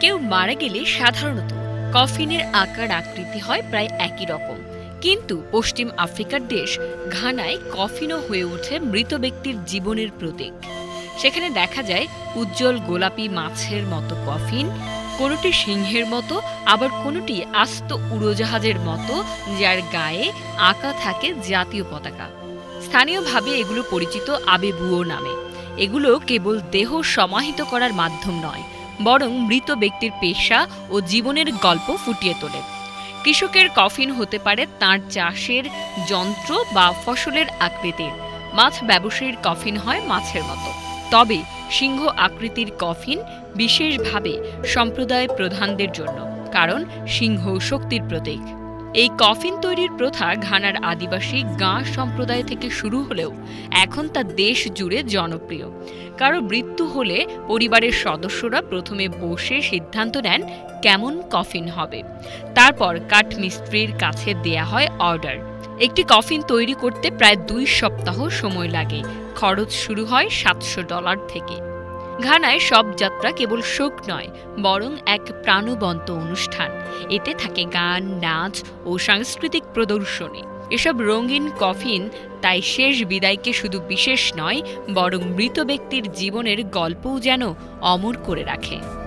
কেউ মারা গেলে সাধারণত কফিনের আকার আকৃতি হয় প্রায় একই রকম। কিন্তু পশ্চিম আফ্রিকার দেশ ঘানায় কফিনও হয়ে ওঠে মৃত ব্যক্তির জীবনের প্রতীক। সেখানে দেখা যায় উজ্জ্বল গোলাপি মাছের মতো কফিন, কোনোটি সিংহের মতো, আবার কোনোটি আস্ত উড়োজাহাজের মতো, যার গায়ে আঁকা থাকে জাতীয় পতাকা। স্থানীয়ভাবে এগুলো পরিচিত আবেবুয়ো নামে। এগুলো কেবল দেহ সমাহিত করার মাধ্যম নয়, বরং মৃত ব্যক্তির পেশা ও জীবনের গল্প ফুটিয়ে তোলে। কৃষকের কফিন হতে পারে তার চাষের যন্ত্র বা ফসলের আকৃতির মাছ ব্যবসায়ীর কফিন হয় মাছের মতো। তবে সিংহ আকৃতির কফিন বিশেষভাবে সম্প্রদায় প্রধানদের জন্য, কারণ সিংহ শক্তির প্রতীক। এই কফিন তৈরির প্রথা ঘানার আদিবাসী গাঁ সম্প্রদায় থেকে শুরু হলেও এখন তা দেশ জুড়ে জনপ্রিয়। কারও মৃত্যু হলে পরিবারের সদস্যরা প্রথমে বসে সিদ্ধান্ত নেন কেমন কফিন হবে। তারপর কাঠমিস্ত্রির কাছে দেয়া হয় অর্ডার। একটি কফিন তৈরি করতে প্রায় দুই সপ্তাহ সময় লাগে। খরচ শুরু হয় সাতশো ডলার থেকে। ঘানায় সব যাত্রা কেবল শোক নয়, বরং এক প্রাণবন্ত অনুষ্ঠান। এতে থাকে গান, নাচ ও সাংস্কৃতিক প্রদর্শনী। এসব রঙিন কফিন তাই শেষ বিদায়কে শুধু বিশেষ নয়, বরং মৃত ব্যক্তির জীবনের গল্পও যেন অমর করে রাখে।